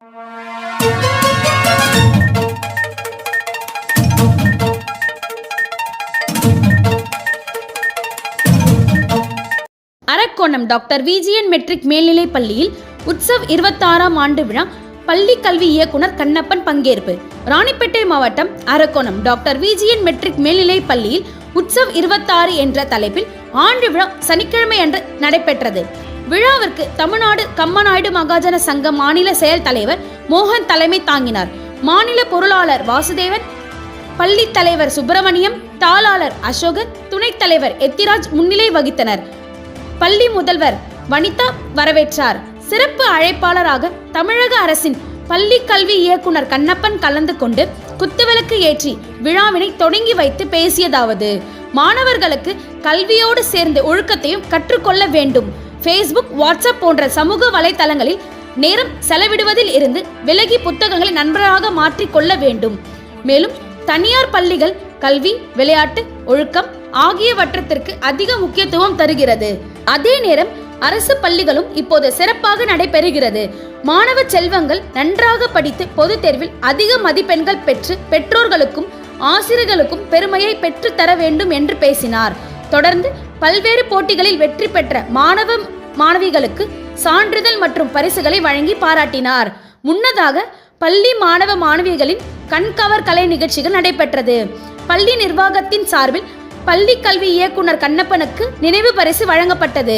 Arakkonam doctor விஜிஎன் matric மேல்நிலைப் பள்ளியில் உற்சவ் இருபத்தாறாம் ஆண்டு விழா பள்ளி கல்வி இயக்குனர் கண்ணப்பன் பங்கேற்பு. ராணிப்பேட்டை மாவட்டம் அரக்கோணம் டாக்டர் விஜிஎன் மெட்ரிக் மேல்நிலைப் பள்ளியில் உற்சவ் இருபத்தாறு என்ற தலைப்பில் ஆண்டு விழா சனிக்கிழமை அன்று நடைபெற்றது. விழாவிற்கு தமிழ்நாடு கம்மநாயுடு மகாஜன சங்க மாநில செயல் தலைவர் மோகன் தலைமை தாங்கினார். மாநில பொருளாளர் வாசுதேவன் பள்ளி தலைவர் சுப்பிரமணியம் தாளாளர் அசோகன் துணைத் தலைவர் எத்திராஜ் முன்னிலை வகித்தனர். பள்ளி முதல்வர் வனிதா வரவேற்றார். சிறப்பு அழைப்பாளராக தமிழக அரசின் பள்ளி கல்வி இயக்குனர் கண்ணப்பன் கலந்து கொண்டு குத்துவிளக்கு ஏற்றி விழாவினை தொடங்கி வைத்து பேசியதாவது மாணவர்களுக்கு கல்வியோடு சேர்ந்து ஒழுக்கத்தையும் கற்றுக்கொள்ள வேண்டும். ஃபேஸ்புக் வாட்ஸ்அப் போன்ற சமூக வலைதளங்களில் நேரம் செலவிடுவதில் இருந்து விலகி புத்தகங்களை நண்பராக மாற்றிக்கொள்ள வேண்டும். மேலும் தனியார் பள்ளிகள் கல்வி விளையாட்டு ஒழுக்கம் ஆகியவற்றத்திற்கு அதிக முக்கியத்துவம் தருகிறது. அதே நேரம் அரசு பள்ளிகளும் இப்போது சிறப்பாக நடைபெறுகிறது. மாணவ செல்வங்கள் நன்றாக படித்து பொதுத் தேர்வில் அதிக மதிப்பெண்கள் பெற்று பெற்றோர்களுக்கும் ஆசிரியர்களுக்கும் பெருமையை பெற்றுத் தர வேண்டும் என்று பேசினார். தொடர்ந்து பல்வேறு போட்டிகளில் வெற்றி பெற்ற மாணவ மாணவிகளுக்கு சான்றிதழ் மற்றும் பரிசுகளை வழங்கி பாராட்டினார். முன்னதாக பள்ளி மாணவ மாணவிகளின் கண்கவர் கலை நிகழ்ச்சிகள் நடைபெற்றது. பள்ளி நிர்வாகத்தின் சார்பில் பள்ளி கல்வி இயக்குனர் கண்ணப்பனுக்கு நினைவு பரிசு வழங்கப்பட்டது.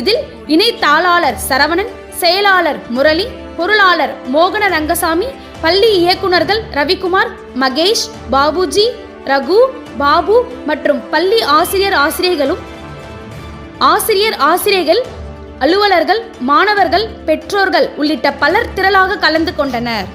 இதில் இணை தாளாளர் சரவணன் செயலாளர் முரளி பொருளாளர் மோகன ரங்கசாமி பள்ளி இயக்குநர்கள் ரவிக்குமார் மகேஷ் பாபுஜி ரகு பாபு மற்றும் பள்ளி ஆசிரியர் ஆசிரியர்களும் ஆசிரியர் ஆசிரியர்கள் அலுவலர்கள் மாணவர்கள் பெற்றோர்கள் உள்ளிட்ட பலர் திரளாக கலந்து கொண்டனர்.